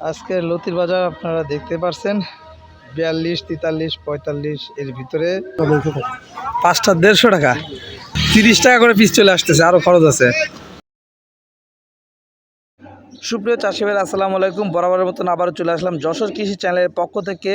আজকে লতির বাজার আপনারা দেখতে পারছেন। বিয়াল্লিশ, তেতাল্লিশ, পঁয়তাল্লিশ এর ভিতরে। পাঁচটা দেড়শো টাকা। তিরিশ টাকা করে পিস চলে আসতেছে আরও খরচ আছে। সুপ্রিয় চাষি ভাই আসসালামু আলাইকুম। বরাবরের মতন আবারও চলে আসলাম যশোর কৃষি চ্যানেলের পক্ষ থেকে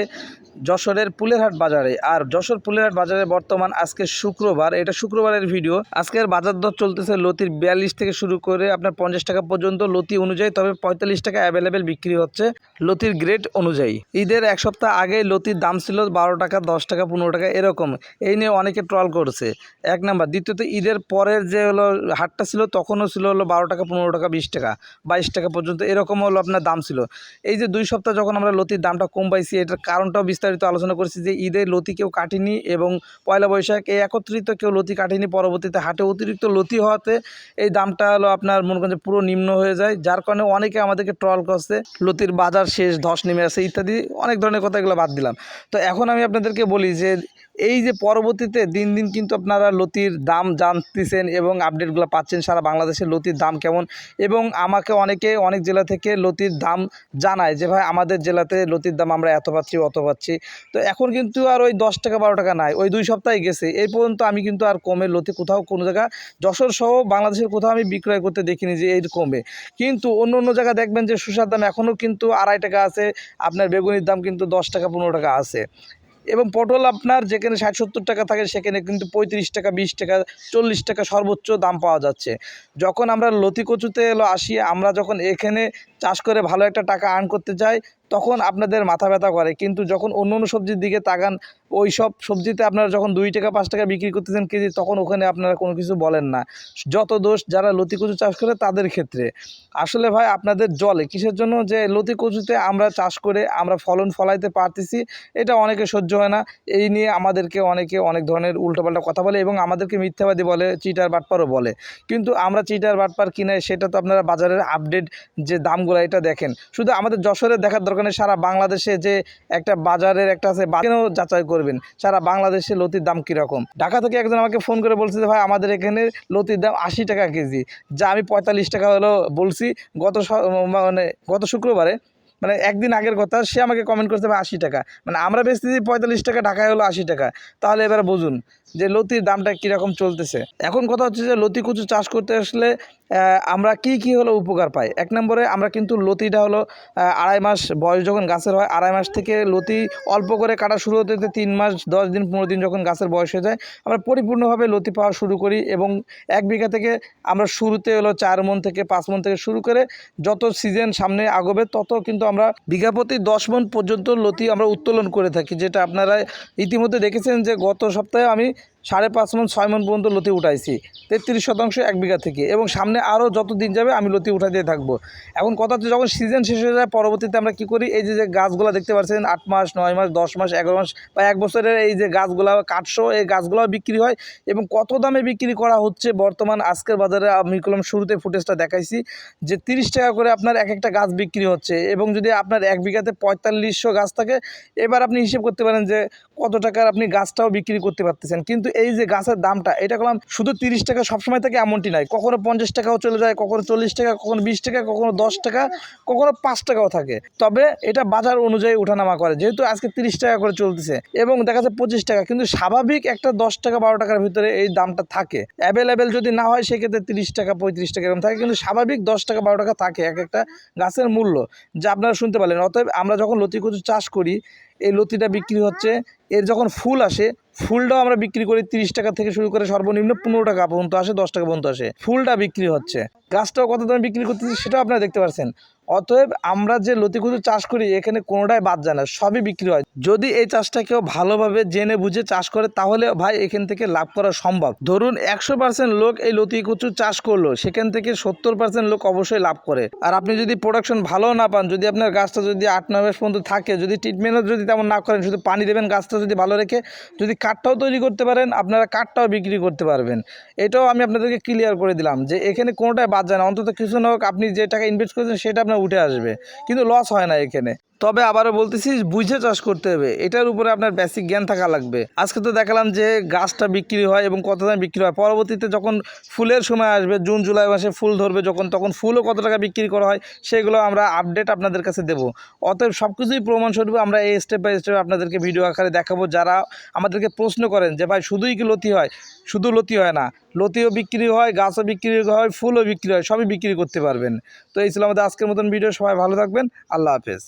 যশোরের পুলেরহাট বাজারে। আর যশোর পুলেরহাট বাজারে বর্তমান আজকে শুক্রবার, এটা শুক্রবারের ভিডিও। আজকের বাজার দর চলতেছে লতির বিয়াল্লিশ থেকে শুরু করে আপনার পঞ্চাশ টাকা পর্যন্ত লতি অনুযায়ী, তবে পঁয়তাল্লিশ টাকা অ্যাভেলেবেল বিক্রি হচ্ছে লতির গ্রেড অনুযায়ী। ঈদের এক সপ্তাহ আগে লতির দাম ছিল বারো টাকা, দশ টাকা, পনেরো টাকা, এরকম। এই নিয়ে অনেকে ট্রল করছে। এক নাম্বার। দ্বিতীয়ত, ঈদের পরের যে হলো হাটটা ছিল, তখনও ছিল হলো বারো টাকা, পনেরো টাকা, বিশ টাকা, বাইশ টাকা পর্যন্ত এরকম হলো আপনার দাম ছিল। এই যে দুই সপ্তাহ যখন আমরা লতির দামটা কম পাইছি এটার কারণটাও বিস্তারিত আলোচনা করেছি যে ঈদের লতি কেউ কাটেনি এবং পয়লা বৈশাখ এই একত্রিত কেউ লতি কাটেনি, পরবর্তীতে হাটে অতিরিক্ত লতি হওয়াতে এই দামটা হলো আপনার মনে যে পুরো নিম্ন হয়ে যায়, যার কারণে অনেকে আমাদেরকে ট্রল করছে, লতির বাজার শেষ, ধস নেমে আসে ইত্যাদি, অনেক ধরনের কথা এগুলো বাদ দিলাম। তো এখন আমি আপনাদেরকে বলি যে এই যে পরবর্তীতে দিন দিন কিন্তু আপনারা লতির দাম জানতেছেন এবং আপডেটগুলো পাচ্ছেন সারা বাংলাদেশের লতির দাম কেমন। এবং আমাকে অনেকে অনেক জেলা থেকে লতির দাম জানায় যে, ভাই, আমাদের জেলাতে লতির দাম আমরা এত পাচ্ছি, অত পাচ্ছি। তো এখন কিন্তু আর ওই দশ টাকা, বারো টাকা নাই, ওই দুই সপ্তাহে গেছে। এই পর্যন্ত আমি কিন্তু আর কমে লতি কোথাও, কোনো জায়গা, যশোর সহ বাংলাদেশের কোথাও আমি বিক্রয় করতে দেখিনি যে এই কমে। কিন্তু অন্য অন্য জায়গায় দেখবেন যে শসার দাম এখনও কিন্তু আড়াই টাকা আছে, আপনার বেগুনির দাম কিন্তু দশ টাকা, পনেরো টাকা আছে। এবং পটল আপনার যেখানে ষাট সত্তর টাকা থাকে, সেখানে কিন্তু পঁয়ত্রিশ টাকা, বিশ টাকা, চল্লিশ টাকা সর্বোচ্চ দাম পাওয়া যাচ্ছে। যখন আমরা লতিকচুতে এলো আসি, আমরা যখন এখানে চাষ করে ভালো একটা টাকা আর্ন করতে চাই তখন আপনাদের মাথা ব্যথা করে। কিন্তু যখন অন্য অন্য সবজির দিকে তাকান, ওই সব সবজিতে আপনারা যখন দুই টাকা, পাঁচ টাকা বিক্রি করতেছেন কেজি, তখন ওখানে আপনারা কোনো কিছু বলেন না। যত দোষ যারা লতি কচু চাষ করে তাদের ক্ষেত্রে। আসলে ভাই, আপনাদের জলে কিসের জন্য? যে লতি কচুতে আমরা চাষ করে আমরা ফলন ফলাইতে পারতেছি, এটা অনেকে সহ্য হয় না। এই নিয়ে আমাদেরকে অনেকে অনেক ধরনের উল্টোপাল্টা কথা বলে এবং আমাদেরকে মিথ্যাবাদী বলে, চিটার বাটপারও বলে। কিন্তু আমরা চিটার বাটপার কিনে সেটা তো আপনারা বাজারের আপডেট যে দামগুলো এটা দেখেন। শুধু আমাদের যশোরে দেখার দরকার নেই, সারা বাংলাদেশে যে একটা বাজারের একটা আছে বাকিও যাচাই করবেন। সারা বাংলাদেশে লতির দাম কীরকম? ঢাকা থেকে একজন আমাকে ফোন করে বলছে যে, ভাই, আমাদের এখানে লতির দাম আশি টাকা কেজি। যা আমি পঁয়তাল্লিশ টাকা হলো বলছি, গত মানে গত শুক্রবারে মানে একদিন আগের কথা, সে আমাকে কমেন্ট করতে হবে আশি টাকা। মানে আমরা বেচতেছি পঁয়তাল্লিশ টাকা, ঢাকায় হলো আশি টাকা। তাহলে এবার বুঝুন যে লতির দামটা কীরকম চলতেছে। এখন কথা হচ্ছে যে লতি কুচু চাষ করতে আসলে আমরা কি কি হলো উপকার পাই? এক নম্বরে আমরা কিন্তু লতিটা হলো আড়াই মাস বয়স যখন গাছের হয়, আড়াই মাস থেকে লতি অল্প করে কাটা শুরু হতে হতে তিন মাস, দশ দিন, পনেরো দিন যখন গাছের বয়স হয়ে যায়, আমরা পরিপূর্ণভাবে লতি পাওয়া শুরু করি এবং এক বিঘা থেকে আমরা শুরুতে হলো চার মন থেকে পাঁচ মন থেকে শুরু করে যত সিজন সামনে আগবে, তত কিন্তু আমরা বিঘা প্রতি দশ মন পর্যন্ত লতি আমরা উত্তোলন করে থাকি, যেটা আপনারা ইতিমধ্যে দেখেছেন যে গত সপ্তাহে আমি সাড়ে পাঁচ মন, ছয় মন পর্যন্ত লতি উঠাইছি। তেত্রিশ শতাংশ এক বিঘা থেকে। এবং সামনে আরও যত দিন যাবে আমি লতি উঠাতে থাকব। এখন কথা হচ্ছে যখন সিজন শেষ হয়ে যায়, পরবর্তীতে আমরা কি করি? এই যে যে গাছগুলো দেখতে পাচ্ছেন, আট মাস, নয় মাস, দশ মাস, এগারো মাস বা এক বছরের এই যে গাছগুলো কাঠসো এই গাছগুলো বিক্রি হয় এবং কত দামে বিক্রি করা হচ্ছে বর্তমান আজকের বাজারে আমি কলম শুরুতে ফুটেজটা দেখাইছি যে তিরিশ টাকা করে আপনার এক একটা গাছ বিক্রি হচ্ছে এবং যদি আপনার এক বিঘাতে পঁয়তাল্লিশশো গাছ থাকে, এবার আপনি হিসেব করতে পারেন যে কত টাকার আপনি গাছটাও বিক্রি করতে পারতেছেন। কিন্তু এই যে গাছের দামটা, এটা করলাম শুধু তিরিশ টাকা সবসময় থেকে এমনটি নয় কখনো পঞ্চাশ টাকাও চলে যায়, কখনো চল্লিশ টাকা, কখনো বিশ টাকা, কখনো দশ টাকা, কখনো পাঁচ টাকাও থাকে। তবে এটা বাজার অনুযায়ী ওঠানামা করে, যেহেতু আজকে তিরিশ টাকা করে চলতেছে এবং দেখা যাচ্ছে পঁচিশ টাকা, কিন্তু স্বাভাবিক একটা দশ টাকা, বারো টাকার ভিতরে এই দামটা থাকে। অ্যাভেলেবেল যদি না হয়, সেক্ষেত্রে তিরিশ টাকা, পঁয়ত্রিশ টাকা এরকম থাকে, কিন্তু স্বাভাবিক দশ টাকা, বারো টাকা থাকে এক একটা গাছের মূল্য, যা আপনারা শুনতে পারলেন। অতএব আমরা যখন লতি কচু চাষ করি এই লতিটা বিক্রি হচ্ছে। এর যখন ফুল আসে, ফুলটাও আমরা বিক্রি করি তিরিশ টাকা থেকে শুরু করে সর্বনিম্ন পনেরো টাকা পর্যন্ত আসে, দশ টাকা পর্যন্ত আসে। ফুলটা বিক্রি হচ্ছে। গাছটাও কত দামে বিক্রি করতেছি সেটাও আপনারা দেখতে পাচ্ছেন অতএব আমরা যে লতিকুচু চাষ করি, এখানে কোনোটাই বাদ যায় না, সবই বিক্রি হয়। যদি এই চাষটা কেউ ভালোভাবে জেনে বুঝে চাষ করে, তাহলে ভাই এখান থেকে লাভ করা সম্ভব। ধরুন, একশো পার্সেন্ট লোক এই লতি কচু চাষ করল, সেখান থেকে সত্তর পার্সেন্ট লোক অবশ্যই লাভ করে। আর আপনি যদি প্রোডাকশন ভালো না পান, যদি আপনার গাছটা যদি আট, নয় মাস পর্যন্ত থাকে, যদি ট্রিটমেন্টও যদি তেমন না করেন, শুধু পানি দেবেন গাছটা যদি ভালো রেখে, যদি কাঠটাও তৈরি করতে পারেন, আপনারা কাঠটাও বিক্রি করতে পারবেন। এটাও আমি আপনাদেরকে ক্লিয়ার করে দিলাম যে এখানে কোনোটাই বাদ যায় না। অন্তত কিছু না হোক আপনি যে টাকা ইনভেস্ট করেছেন, সেটা আপনার উঠে আসবে। কিন্তু লস হয় না এখানে। তবে আবারও বলতেছি, বুঝে চাষ করতে হবে। এটার উপরে আপনার বেসিক জ্ঞান থাকা লাগবে। আজকে তো দেখালাম যে গাছটা বিক্রি হয় এবং কত দামে বিক্রি হয়। পরবর্তীতে যখন ফুলের সময় আসবে, জুন, জুলাই মাসে ফুল ধরবে, যখন তখন ফুলও কত টাকা বিক্রি করা হয়, সেগুলো আমরা আপডেট আপনাদের কাছে দেবো। অতএব সব কিছুই প্রমাণস্বরূপ আমরা এই স্টেপ বাই স্টেপ আপনাদেরকে ভিডিও আকারে দেখাবো। যারা আমাদেরকে প্রশ্ন করেন যে, ভাই, শুধুই কি লতি হয়? শুধু লতি হয় না। লতিও বিক্রি হয়, গাছও বিক্রি হয়, ফুলও বিক্রি হয়, সবই বিক্রি করতে পারবেন। তো এই ছিল আমাদের আজকের মতন ভিডিও সবাই ভালো থাকবেন। আল্লাহ হাফেজ।